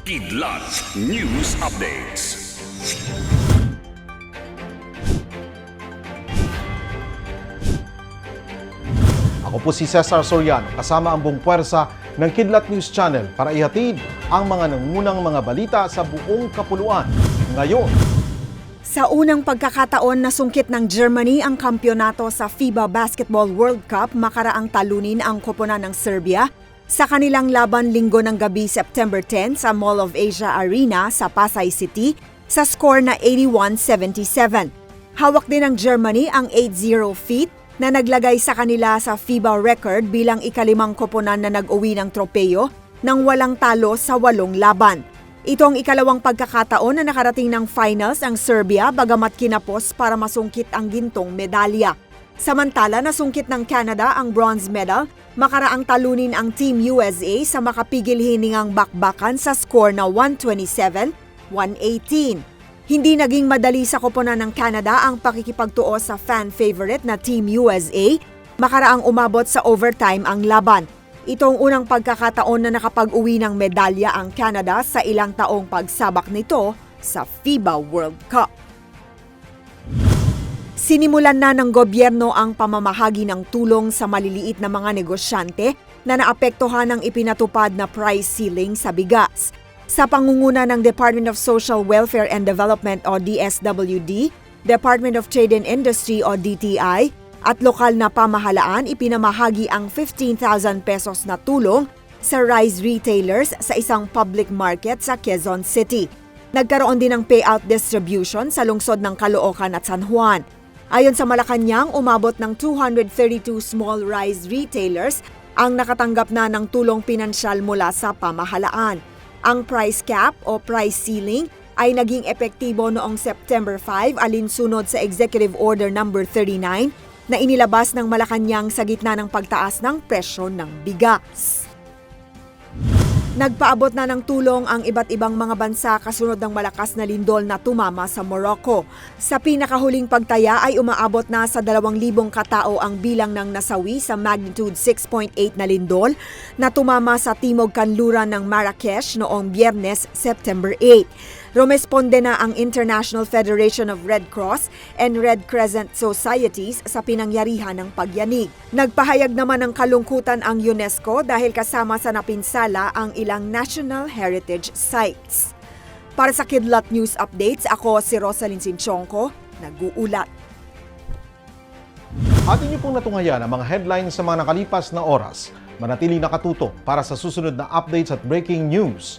Kidlat News Updates. Ako po si Cesar Soriano, kasama ang buong puwersa ng Kidlat News Channel para ihatid ang mga nangunang mga balita sa buong kapuluan. Ngayon, Sa unang pagkakataon na sungkit ng Germany ang kampyonato sa FIBA Basketball World Cup makaraang talunin ang koponan ng Serbia sa kanilang laban linggo ng gabi September 10 sa Mall of Asia Arena sa Pasay City sa score na 81-77. Hawak din ng Germany ang 8-0 feat na naglagay sa kanila sa FIBA record bilang ikalimang koponan na nag-uwi ng tropeyo nang walang talo sa walong laban. Ito ang ikalawang pagkakataon na nakarating ng finals ang Serbia bagamat kinapos para masungkit ang gintong medalya. Samantala, nasungkit ng Canada ang bronze medal, makaraang talunin ang Team USA sa makapigil hiningang bakbakan sa score na 127-118. Hindi naging madali sa koponan ng Canada ang pakikipagtuo sa fan favorite na Team USA, makaraang umabot sa overtime ang laban. Ito ang unang pagkakataon na nakapag-uwi ng medalya ang Canada sa ilang taong pagsabak nito sa FIBA World Cup. Sinimulan na ng gobyerno ang pamamahagi ng tulong sa maliliit na mga negosyante na naapektuhan ng ipinatupad na price ceiling sa bigas. Sa pangunguna ng Department of Social Welfare and Development o DSWD, Department of Trade and Industry o DTI, at lokal na pamahalaan ipinamahagi ang 15,000 pesos na tulong sa rice retailers sa isang public market sa Quezon City. Nagkaroon din ng payout distribution sa lungsod ng Caloocan at San Juan. Ayon sa Malacanang, umabot ng 232 small rice retailers ang nakatanggap na ng tulong pinansyal mula sa pamahalaan. Ang price cap o price ceiling ay naging epektibo noong September 5 alinsunod sa Executive Order Number 39 na inilabas ng Malacanang sa gitna ng pagtaas ng presyo ng bigas. Nagpaabot na ng tulong ang iba't ibang mga bansa kasunod ng malakas na lindol na tumama sa Morocco. Sa pinakahuling pagtaya ay umaabot na sa 2,000 katao ang bilang ng nasawi sa magnitude 6.8 na lindol na tumama sa timog kanluran ng Marrakesh noong Biyernes, September 8. Rumesponde na ang International Federation of Red Cross and Red Crescent Societies sa pinangyarihan ng pagyanig. Nagpahayag naman ng kalungkutan ang UNESCO dahil kasama sa napinsala ang ilang National Heritage Sites. Para sa Kidlat News Updates, ako si Rosalyn Sinchonko, nag-uulat. atin niyo pong natungayan ang mga headlines sa mga nakalipas na oras. Manatili nakatuto para sa susunod na updates at breaking news.